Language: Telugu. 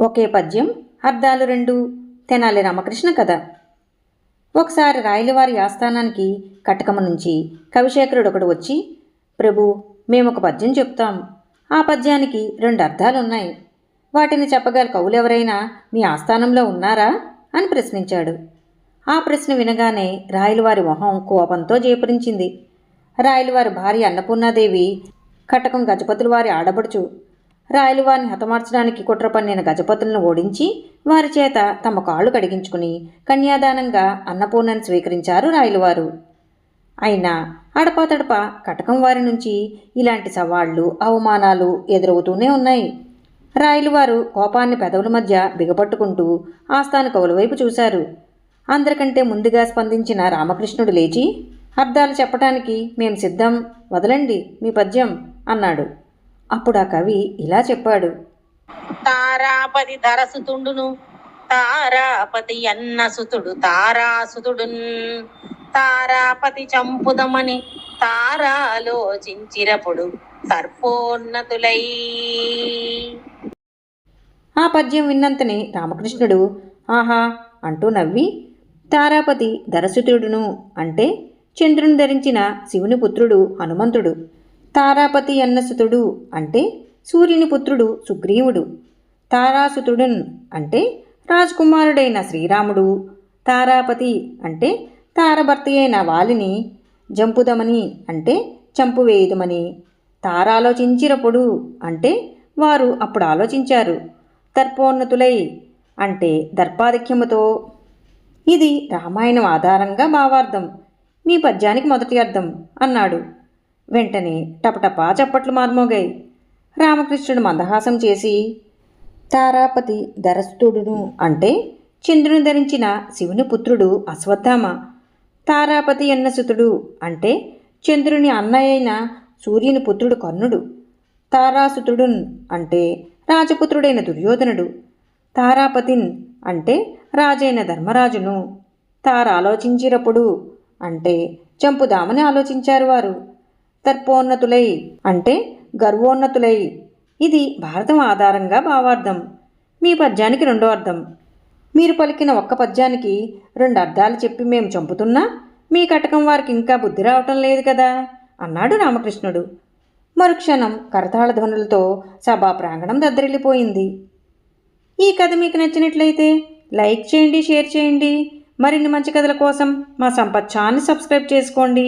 ఒకే పద్యం అర్థాలు రెండు. తెనాలి రామకృష్ణ కథ. ఒకసారి రాయలవారి ఆస్థానానికి కటకమ నుంచి కవిశేఖరుడు ఒకడు వచ్చి ప్రభు మేము ఒక పద్యం చెప్తాం. ఆ పద్యానికి రెండు అర్థాలు ఉన్నాయి వాటిని చెప్పగల కవులెవరైనా మీ ఆస్థానంలో ఉన్నారా? అని ప్రశ్నించాడు. ఆ ప్రశ్న వినగానే రాయలవారి మొహం కోపంతో జేపురించింది రాయలవారి భార్య అన్నపూర్ణాదేవి కటకం గజపతుల వారి ఆడబడుచు రాయలు వారిని హతమార్చడానికి కుట్ర పన్నిన గజపతులను ఓడించి వారి చేత తమ కాళ్ళు కడిగించుకుని కన్యాదానంగా అన్నపూర్ణను స్వీకరించారు రాయలువారు. అయినా అడపాతడప కటకం వారి నుంచి ఇలాంటి సవాళ్ళు అవమానాలు ఎదురవుతూనే ఉన్నాయి. రాయలువారు కోపాన్ని పెదవుల మధ్య బిగపట్టుకుంటూ ఆస్థాన కవుల చూశారు. అందరికంటే ముందుగా స్పందించిన రామకృష్ణుడు లేచి అర్థాలు చెప్పటానికి మేం సిద్ధం వదలండి మీ పద్యం అన్నాడు. అప్పుడు ఆ కవి ఇలా చెప్పాడు. తారాపతి ధరసుతుండును తారాపతి అన్నసుతుడు తారాసుతుడున్. తారాపతి చంపుదమని తారాలోచించిరపుడు సర్పోన్నతులై. ఆ పద్యం విన్నంతనే రామకృష్ణుడు ఆహా అంటూ నవ్వి తారాపతి దరసుతుడును అంటే చంద్రుని ధరించిన శివుని పుత్రుడు హనుమంతుడు. తారాపతి అన్నసుతుడు అంటే సూర్యుని పుత్రుడు సుగ్రీవుడు. తారాసుతుడున్ అంటే రాజకుమారుడైన శ్రీరాముడు. తారాపతి అంటే తారభర్తి అయిన వాలిని. జంపుదమని అంటే చంపువేయుదమని. తారాలోచించినప్పుడు అంటే వారు అప్పుడు ఆలోచించారు. దర్పోన్నతులై అంటే దర్పాధిక్యముతో. ఇది రామాయణం ఆధారంగా భావార్థం. మీ పద్యానికి మొదటి అర్థం అన్నాడు. వెంటనే టపటపా చప్పట్లు మార్మోగాయి. రామకృష్ణుడు మందహాసం చేసి తారాపతి ధరస్తుడును అంటే చంద్రుని ధరించిన శివుని పుత్రుడు అశ్వత్థామ తారాపతి అన్నసుతుడు అంటే చంద్రుని అన్నయ్య అయిన సూర్యుని పుత్రుడు కర్ణుడు తారాసుతుడు అంటే రాజపుత్రుడైన దుర్యోధనుడు తారాపతిన్ అంటే రాజైన ధర్మరాజును. తారాలోచించినప్పుడు అంటే చంపుదామని ఆలోచించారు వారు. తర్పోన్నతులై అంటే గర్వోన్నతులై. ఇది భారతం ఆధారంగా భావార్థం. మీ పద్యానికి రెండో అర్థం. మీరు పలికిన ఒక్క పద్యానికి రెండు అర్థాలు చెప్పి మేము చంపుతున్నా మీ కటకం వారికి ఇంకా బుద్ధి రావటం లేదు కదా? అన్నాడు రామకృష్ణుడు. మరుక్షణం కరతాళ ధ్వనులతో సభా ప్రాంగణం దద్దరిల్లిపోయింది. ఈ కథ మీకు నచ్చినట్లయితే లైక్ చేయండి షేర్ చేయండి. మరిన్ని మంచి కథల కోసం మా సంపత్ ఛానల్ సబ్స్క్రైబ్ చేసుకోండి.